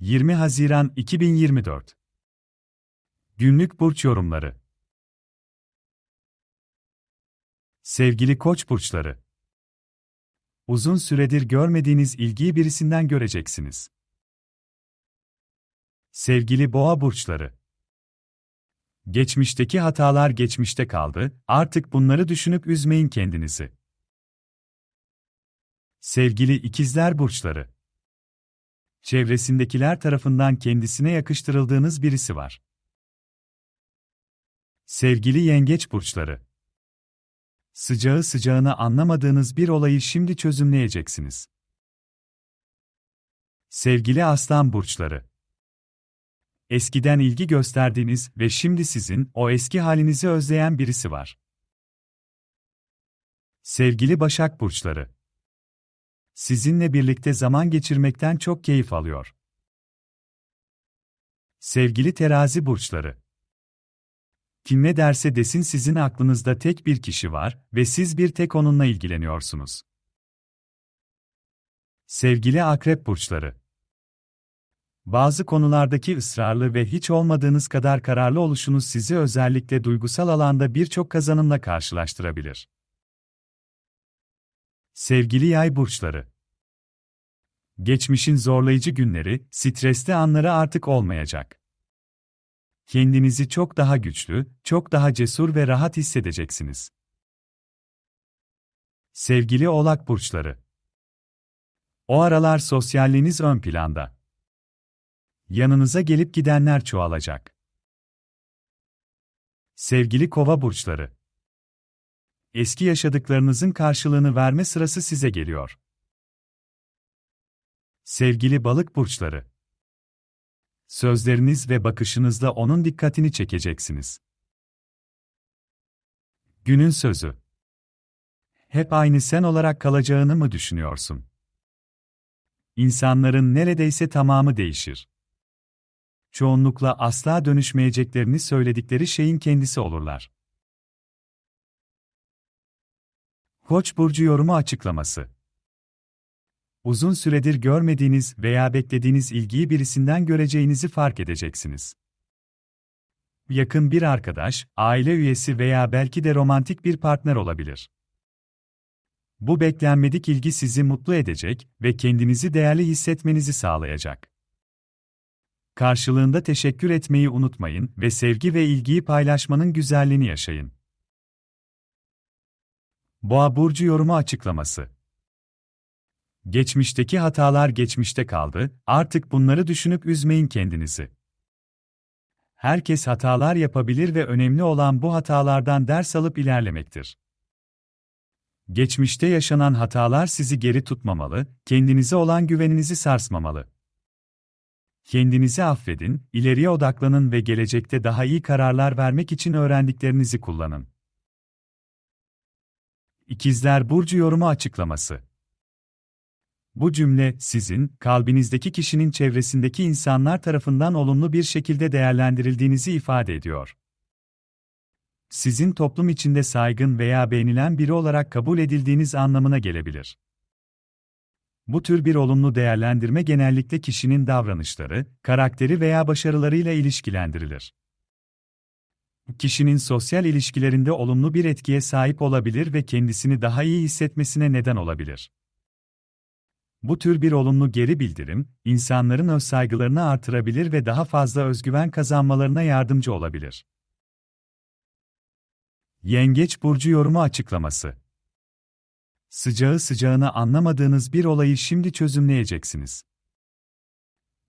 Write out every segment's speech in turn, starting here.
20 Haziran 2024 Günlük burç yorumları. Sevgili Koç burçları. Uzun süredir görmediğiniz ilgiyi birisinden göreceksiniz. Sevgili Boğa burçları. Geçmişteki hatalar geçmişte kaldı, artık bunları düşünüp üzmeyin kendinizi. Sevgili İkizler burçları. Çevresindekiler tarafından kendisine yakıştırıldığınız birisi var. Sevgili Yengeç burçları. Sıcağı sıcağına anlamadığınız bir olayı şimdi çözümleyeceksiniz. Sevgili Aslan burçları. Eskiden ilgi gösterdiğiniz ve şimdi sizin o eski halinizi özleyen birisi var. Sevgili Başak burçları. Sizinle birlikte zaman geçirmekten çok keyif alıyor. Sevgili Terazi burçları. Kim ne derse desin sizin aklınızda tek bir kişi var ve siz bir tek onunla ilgileniyorsunuz. Sevgili Akrep burçları. Bazı konulardaki ısrarlı ve hiç olmadığınız kadar kararlı oluşunuz sizi özellikle duygusal alanda birçok kazanımla karşılaştırabilir. Sevgili Yay burçları. Geçmişin zorlayıcı günleri, stresli anları artık olmayacak. Kendinizi çok daha güçlü, çok daha cesur ve rahat hissedeceksiniz. Sevgili Oğlak burçları. O aralar sosyalliğiniz ön planda. Yanınıza gelip gidenler çoğalacak. Sevgili Kova burçları. Eski yaşadıklarınızın karşılığını verme sırası size geliyor. Sevgili Balık burçları. Sözleriniz ve bakışınızla onun dikkatini çekeceksiniz. Günün sözü. Hep aynı sen olarak kalacağını mı düşünüyorsun? İnsanların neredeyse tamamı değişir. Çoğunlukla asla dönüşmeyeceklerini söyledikleri şeyin kendisi olurlar. Koç burcu yorumu açıklaması. Uzun süredir görmediğiniz veya beklediğiniz ilgiyi birisinden göreceğinizi fark edeceksiniz. Yakın bir arkadaş, aile üyesi veya belki de romantik bir partner olabilir. Bu beklenmedik ilgi sizi mutlu edecek ve kendinizi değerli hissetmenizi sağlayacak. Karşılığında teşekkür etmeyi unutmayın ve sevgi ve ilgiyi paylaşmanın güzelliğini yaşayın. Boğa burcu yorumu açıklaması. Geçmişteki hatalar geçmişte kaldı, artık bunları düşünüp üzmeyin kendinizi. Herkes hatalar yapabilir ve önemli olan bu hatalardan ders alıp ilerlemektir. Geçmişte yaşanan hatalar sizi geri tutmamalı, kendinize olan güveninizi sarsmamalı. Kendinizi affedin, ileriye odaklanın ve gelecekte daha iyi kararlar vermek için öğrendiklerinizi kullanın. İkizler Burcu yorumu açıklaması bu cümle, sizin, kalbinizdeki kişinin çevresindeki insanlar tarafından olumlu bir şekilde değerlendirildiğinizi ifade ediyor. Sizin toplum içinde saygın veya beğenilen biri olarak kabul edildiğiniz anlamına gelebilir. Bu tür bir olumlu değerlendirme genellikle kişinin davranışları, karakteri veya başarılarıyla ilişkilendirilir. Kişinin sosyal ilişkilerinde olumlu bir etkiye sahip olabilir ve kendisini daha iyi hissetmesine neden olabilir. Bu tür bir olumlu geri bildirim, insanların öz saygılarını artırabilir ve daha fazla özgüven kazanmalarına yardımcı olabilir. Yengeç burcu yorumu açıklaması. Sıcağı sıcağına anlamadığınız bir olayı şimdi çözümleyeceksiniz.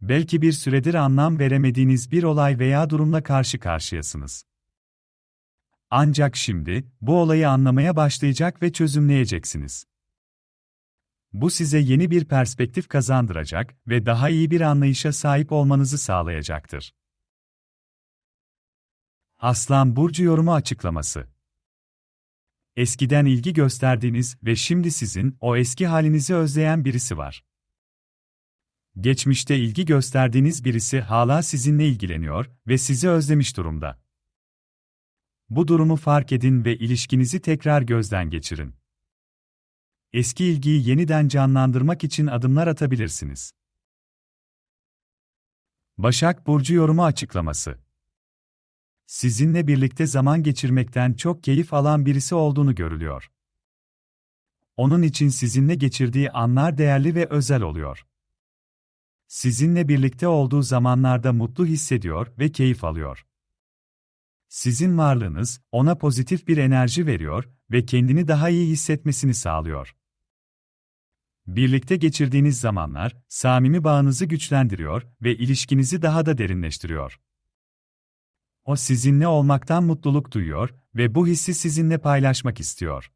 Belki bir süredir anlam veremediğiniz bir olay veya durumla karşı karşıyasınız. Ancak şimdi bu olayı anlamaya başlayacak ve çözümleyeceksiniz. Bu size yeni bir perspektif kazandıracak ve daha iyi bir anlayışa sahip olmanızı sağlayacaktır. Aslan burcu yorumu açıklaması. Eskiden ilgi gösterdiğiniz ve şimdi sizin o eski halinizi özleyen birisi var. Geçmişte ilgi gösterdiğiniz birisi hala sizinle ilgileniyor ve sizi özlemiş durumda. Bu durumu fark edin ve ilişkinizi tekrar gözden geçirin eski ilgiyi yeniden canlandırmak için adımlar atabilirsiniz. Başak Burcu yorumu açıklaması. Sizinle birlikte zaman geçirmekten çok keyif alan birisi olduğunu görülüyor. Onun için sizinle geçirdiği anlar değerli ve özel oluyor. Sizinle birlikte olduğu zamanlarda mutlu hissediyor ve keyif alıyor. Sizin varlığınız ona pozitif bir enerji veriyor ve kendini daha iyi hissetmesini sağlıyor. Birlikte geçirdiğiniz zamanlar samimi bağınızı güçlendiriyor ve ilişkinizi daha da derinleştiriyor. O sizinle olmaktan mutluluk duyuyor ve bu hissi sizinle paylaşmak istiyor.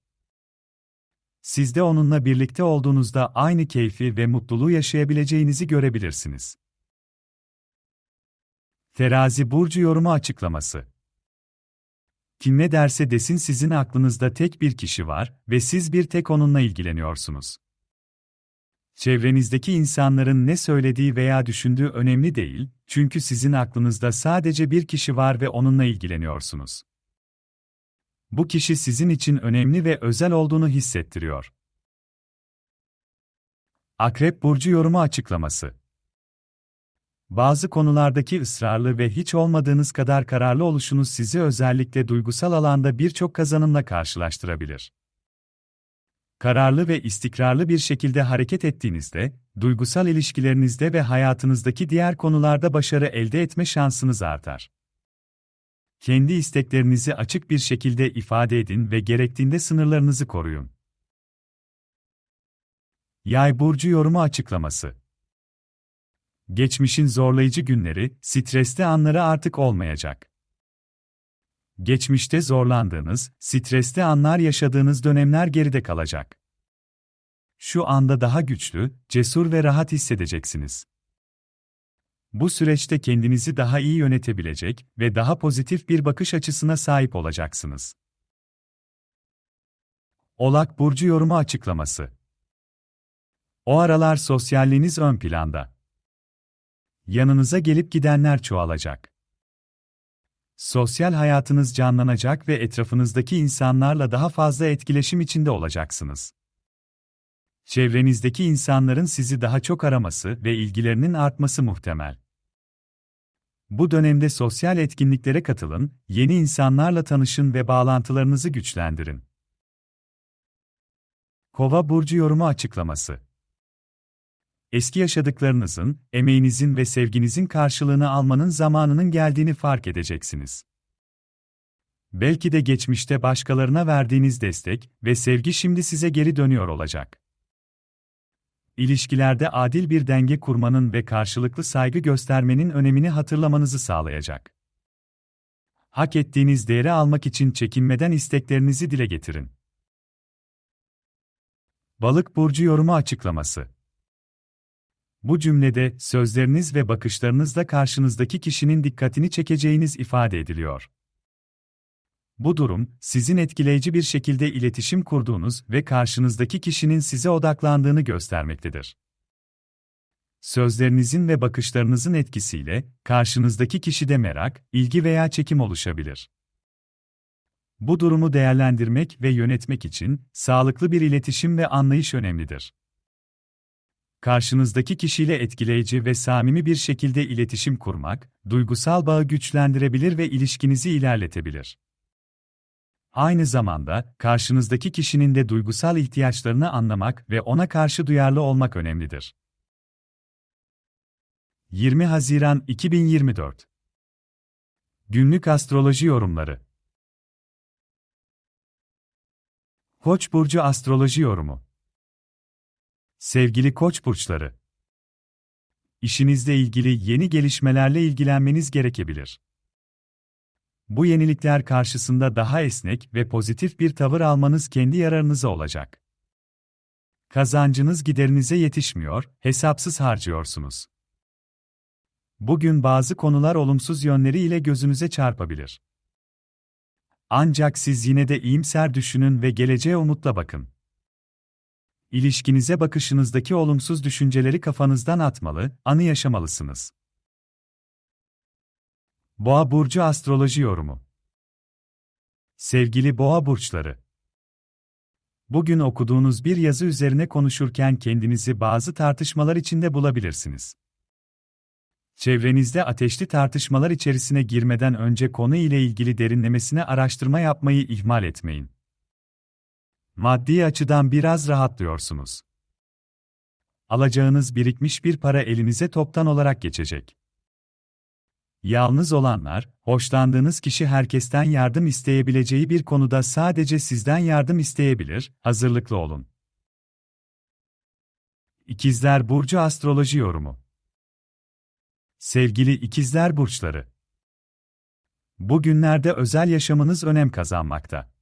Siz de onunla birlikte olduğunuzda aynı keyfi ve mutluluğu yaşayabileceğinizi görebilirsiniz. Terazi burcu yorumu açıklaması. Kim ne derse desin sizin aklınızda tek bir kişi var ve siz bir tek onunla ilgileniyorsunuz. Çevrenizdeki insanların ne söylediği veya düşündüğü önemli değil, çünkü sizin aklınızda sadece bir kişi var ve onunla ilgileniyorsunuz. Bu kişi sizin için önemli ve özel olduğunu hissettiriyor. Akrep burcu yorumu açıklaması. Bazı konulardaki ısrarlı ve hiç olmadığınız kadar kararlı oluşunuz sizi özellikle duygusal alanda birçok kazanımla karşılaştırabilir. Kararlı ve istikrarlı bir şekilde hareket ettiğinizde, duygusal ilişkilerinizde ve hayatınızdaki diğer konularda başarı elde etme şansınız artar. Kendi isteklerinizi açık bir şekilde ifade edin ve gerektiğinde sınırlarınızı koruyun. Yay burcu yorumu açıklaması. Geçmişin zorlayıcı günleri, stresli anları artık olmayacak. Geçmişte zorlandığınız, stresli anlar yaşadığınız dönemler geride kalacak. Şu anda daha güçlü, cesur ve rahat hissedeceksiniz. Bu süreçte kendinizi daha iyi yönetebilecek ve daha pozitif bir bakış açısına sahip olacaksınız. Olak burcu yorumu açıklaması. O aralar sosyalliğiniz ön planda. Yanınıza gelip gidenler çoğalacak. Sosyal hayatınız canlanacak ve etrafınızdaki insanlarla daha fazla etkileşim içinde olacaksınız. Çevrenizdeki insanların sizi daha çok araması ve ilgilerinin artması muhtemel. Bu dönemde sosyal etkinliklere katılın, yeni insanlarla tanışın ve bağlantılarınızı güçlendirin. Kova burcu yorumu açıklaması. Eski yaşadıklarınızın, emeğinizin ve sevginizin karşılığını almanın zamanının geldiğini fark edeceksiniz. Belki de geçmişte başkalarına verdiğiniz destek ve sevgi şimdi size geri dönüyor olacak. İlişkilerde adil bir denge kurmanın ve karşılıklı saygı göstermenin önemini hatırlamanızı sağlayacak. Hak ettiğiniz değeri almak için çekinmeden isteklerinizi dile getirin. Balık burcu yorumu açıklaması. Bu cümlede sözleriniz ve bakışlarınızla karşınızdaki kişinin dikkatini çekeceğiniz ifade ediliyor. Bu durum, sizin etkileyici bir şekilde iletişim kurduğunuz ve karşınızdaki kişinin size odaklandığını göstermektedir. Sözlerinizin ve bakışlarınızın etkisiyle karşınızdaki kişide merak, ilgi veya çekim oluşabilir. Bu durumu değerlendirmek ve yönetmek için sağlıklı bir iletişim ve anlayış önemlidir. Karşınızdaki kişiyle etkileyici ve samimi bir şekilde iletişim kurmak, duygusal bağı güçlendirebilir ve ilişkinizi ilerletebilir. Aynı zamanda, karşınızdaki kişinin de duygusal ihtiyaçlarını anlamak ve ona karşı duyarlı olmak önemlidir. 20 Haziran 2024 Günlük Astroloji Yorumları Koç burcu astroloji yorumu. Sevgili Koç burçları, işinizle ilgili yeni gelişmelerle ilgilenmeniz gerekebilir. Bu yenilikler karşısında daha esnek ve pozitif bir tavır almanız kendi yararınıza olacak. Kazancınız giderinize yetişmiyor, hesapsız harcıyorsunuz. Bugün bazı konular olumsuz yönleriyle gözünüze çarpabilir. Ancak siz yine de iyimser düşünün ve geleceğe umutla bakın. İlişkinize bakışınızdaki olumsuz düşünceleri kafanızdan atmalı, anı yaşamalısınız. Boğa burcu astroloji yorumu. Sevgili Boğa burçları. Bugün okuduğunuz bir yazı üzerine konuşurken kendinizi bazı tartışmalar içinde bulabilirsiniz. Çevrenizde ateşli tartışmalar içerisine girmeden önce konu ile ilgili derinlemesine araştırma yapmayı ihmal etmeyin. Maddi açıdan biraz rahatlıyorsunuz. Alacağınız birikmiş bir para elinize toptan olarak geçecek. Yalnız olanlar, hoşlandığınız kişi herkesten yardım isteyebileceği bir konuda sadece sizden yardım isteyebilir, hazırlıklı olun. İkizler Burcu Astroloji Yorumu Sevgili ikizler burçları. Bugünlerde özel yaşamınız önem kazanmakta.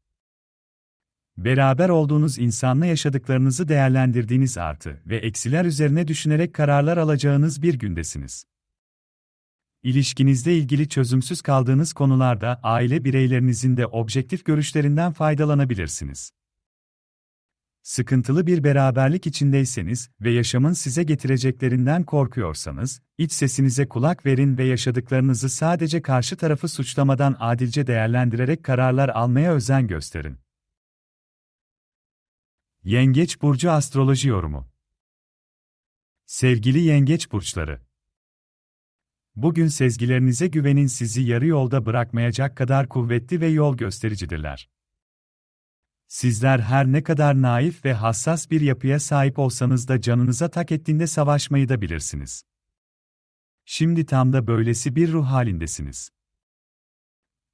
Beraber olduğunuz insanla yaşadıklarınızı değerlendirdiğiniz artı ve eksiler üzerine düşünerek kararlar alacağınız bir gündesiniz. İlişkinizle ilgili çözümsüz kaldığınız konularda aile bireylerinizin de objektif görüşlerinden faydalanabilirsiniz. Sıkıntılı bir beraberlik içindeyseniz ve yaşamın size getireceklerinden korkuyorsanız, iç sesinize kulak verin ve yaşadıklarınızı sadece karşı tarafı suçlamadan adilce değerlendirerek kararlar almaya özen gösterin. Yengeç burcu astroloji yorumu. Sevgili yengeç burçları, Bugün sezgilerinize güvenin sizi yarı yolda bırakmayacak kadar kuvvetli ve yol göstericidirler. Sizler her ne kadar naif ve hassas bir yapıya sahip olsanız da canınıza tak ettiğinde savaşmayı da bilirsiniz. Şimdi tam da böylesi bir ruh halindesiniz.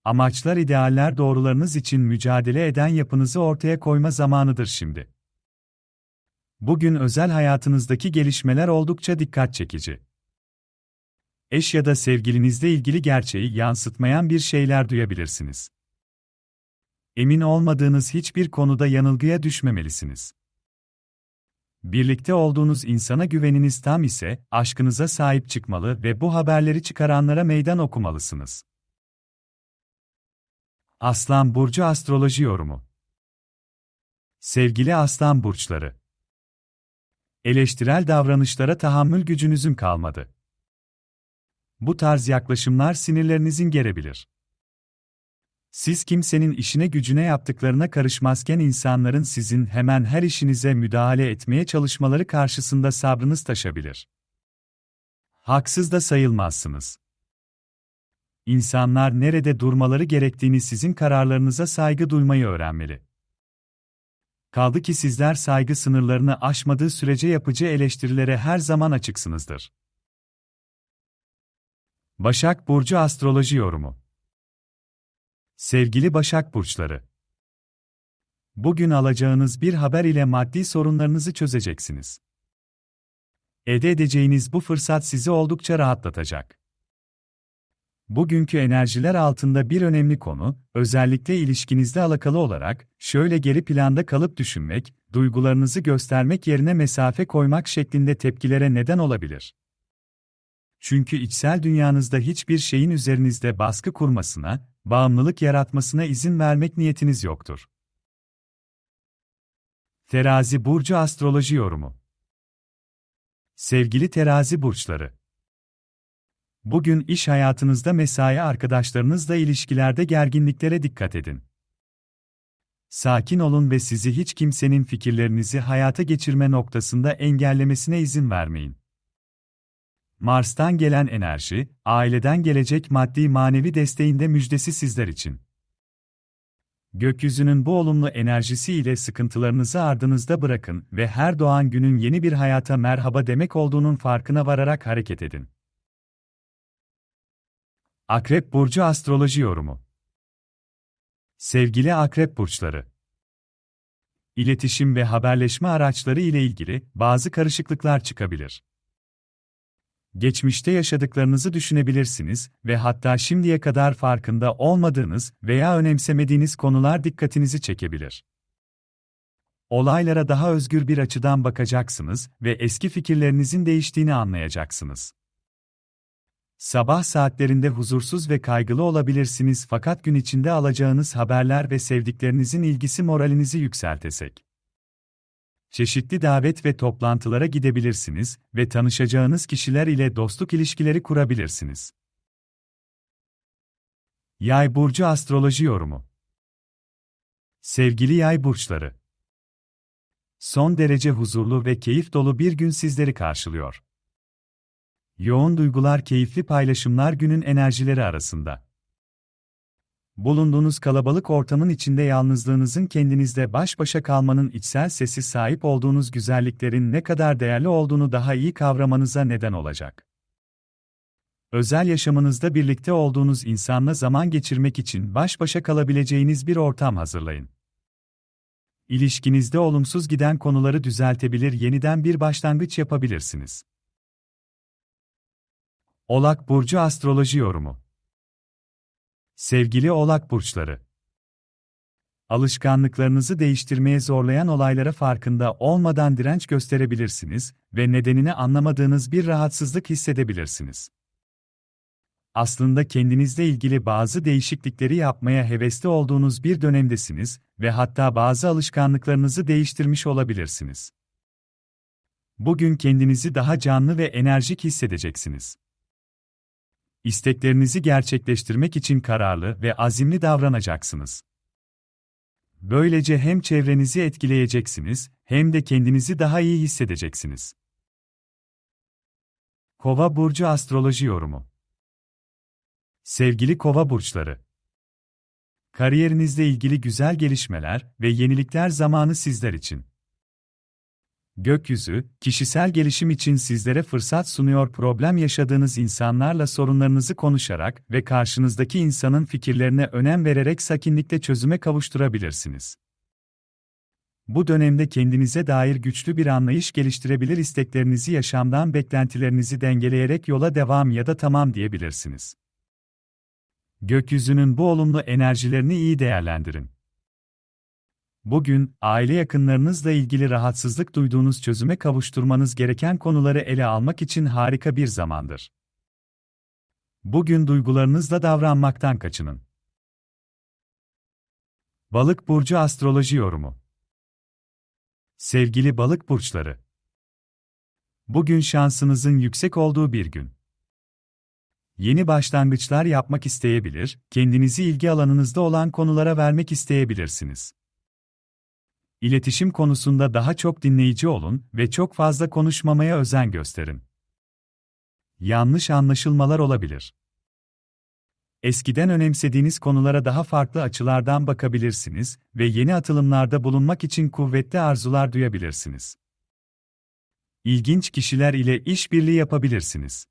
Amaçlar idealler doğrularınız için mücadele eden yapınızı ortaya koyma zamanıdır şimdi. Bugün özel hayatınızdaki gelişmeler oldukça dikkat çekici. Eş ya da sevgilinizle ilgili gerçeği yansıtmayan bir şeyler duyabilirsiniz. Emin olmadığınız hiçbir konuda yanılgıya düşmemelisiniz. Birlikte olduğunuz insana güveniniz tam ise, aşkınıza sahip çıkmalı ve bu haberleri çıkaranlara meydan okumalısınız. Aslan Burcu Astroloji Yorumu Sevgili Aslan Burçları Eleştirel davranışlara tahammül gücünüzün kalmadı. Bu tarz yaklaşımlar sinirlerinizin gerebilir. Siz kimsenin işine gücüne yaptıklarına karışmazken insanların sizin hemen her işinize müdahale etmeye çalışmaları karşısında sabrınız taşabilir. Haksız da sayılmazsınız. İnsanlar nerede durmaları gerektiğini sizin kararlarınıza saygı duymayı öğrenmeli. Kaldı ki sizler saygı sınırlarını aşmadığı sürece yapıcı eleştirilere her zaman açıksınızdır. Başak Burcu Astroloji Yorumu Sevgili Başak Burçları Bugün alacağınız bir haber ile maddi sorunlarınızı çözeceksiniz. Ede edeceğiniz bu fırsat sizi oldukça rahatlatacak. Bugünkü enerjiler altında bir önemli konu, özellikle ilişkinizle alakalı olarak, şöyle geri planda kalıp düşünmek, duygularınızı göstermek yerine mesafe koymak şeklinde tepkilere neden olabilir. Çünkü içsel dünyanızda hiçbir şeyin üzerinizde baskı kurmasına, bağımlılık yaratmasına izin vermek niyetiniz yoktur. Terazi Burcu Astroloji Yorumu Sevgili terazi burçları, Bugün iş hayatınızda mesai arkadaşlarınızla ilişkilerde gerginliklere dikkat edin. Sakin olun ve sizi hiç kimsenin fikirlerinizi hayata geçirme noktasında engellemesine izin vermeyin. Mars'tan gelen enerji, aileden gelecek maddi manevi desteğinde müjdesi sizler için. Gökyüzünün bu olumlu enerjisiyle sıkıntılarınızı ardınızda bırakın ve her doğan günün yeni bir hayata merhaba demek olduğunun farkına vararak hareket edin. Akrep Burcu Astroloji Yorumu Sevgili Akrep Burçları İletişim ve haberleşme araçları ile ilgili bazı karışıklıklar çıkabilir. Geçmişte yaşadıklarınızı düşünebilirsiniz ve hatta şimdiye kadar farkında olmadığınız veya önemsemediğiniz konular dikkatinizi çekebilir. Olaylara daha özgür bir açıdan bakacaksınız ve eski fikirlerinizin değiştiğini anlayacaksınız. Sabah saatlerinde huzursuz ve kaygılı olabilirsiniz fakat gün içinde alacağınız haberler ve sevdiklerinizin ilgisi moralinizi yükseltecek. Çeşitli davet ve toplantılara gidebilirsiniz ve tanışacağınız kişiler ile dostluk ilişkileri kurabilirsiniz. Yay burcu astroloji yorumu. Sevgili yay burçları. Son derece huzurlu ve keyif dolu bir gün sizleri karşılıyor. Yoğun duygular, keyifli paylaşımlar günün enerjileri arasında. Bulunduğunuz kalabalık ortamın içinde yalnızlığınızın kendinizle baş başa kalmanın içsel sesi sahip olduğunuz güzelliklerin ne kadar değerli olduğunu daha iyi kavramanıza neden olacak. Özel yaşamınızda birlikte olduğunuz insanla zaman geçirmek için baş başa kalabileceğiniz bir ortam hazırlayın. İlişkinizde olumsuz giden konuları düzeltebilir, yeniden bir başlangıç yapabilirsiniz. Oğlak burcu astroloji yorumu. Sevgili Oğlak burçları. Alışkanlıklarınızı değiştirmeye zorlayan olaylara farkında olmadan direnç gösterebilirsiniz ve nedenini anlamadığınız bir rahatsızlık hissedebilirsiniz. Aslında kendinizle ilgili bazı değişiklikleri yapmaya hevesli olduğunuz bir dönemdesiniz ve hatta bazı alışkanlıklarınızı değiştirmiş olabilirsiniz. Bugün kendinizi daha canlı ve enerjik hissedeceksiniz. İsteklerinizi gerçekleştirmek için kararlı ve azimli davranacaksınız. Böylece hem çevrenizi etkileyeceksiniz, hem de kendinizi daha iyi hissedeceksiniz. Kova burcu astroloji yorumu. Sevgili Kova burçları. Kariyerinizle ilgili güzel gelişmeler ve yenilikler zamanı sizler için. Gökyüzü, kişisel gelişim için sizlere fırsat sunuyor. Problem yaşadığınız insanlarla sorunlarınızı konuşarak ve karşınızdaki insanın fikirlerine önem vererek sakinlikle çözüme kavuşturabilirsiniz. Bu dönemde kendinize dair güçlü bir anlayış geliştirebilir, isteklerinizi yaşamdan beklentilerinizi dengeleyerek yola devam ya da tamam diyebilirsiniz. Gökyüzünün bu olumlu enerjilerini iyi değerlendirin. Bugün, aile yakınlarınızla ilgili rahatsızlık duyduğunuz çözüme kavuşturmanız gereken konuları ele almak için harika bir zamandır. Bugün duygularınızla davranmaktan kaçının. Balık burcu astroloji yorumu. Sevgili balık burçları. Bugün şansınızın yüksek olduğu bir gün. Yeni başlangıçlar yapmak isteyebilir, kendinizi ilgi alanınızda olan konulara vermek isteyebilirsiniz. İletişim konusunda daha çok dinleyici olun ve çok fazla konuşmamaya özen gösterin. Yanlış anlaşılmalar olabilir. Eskiden önemsediğiniz konulara daha farklı açılardan bakabilirsiniz ve yeni atılımlarda bulunmak için kuvvetli arzular duyabilirsiniz. İlginç kişiler ile işbirliği yapabilirsiniz.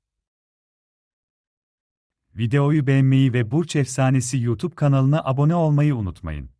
Videoyu beğenmeyi ve Burç Efsanesi YouTube kanalına abone olmayı unutmayın.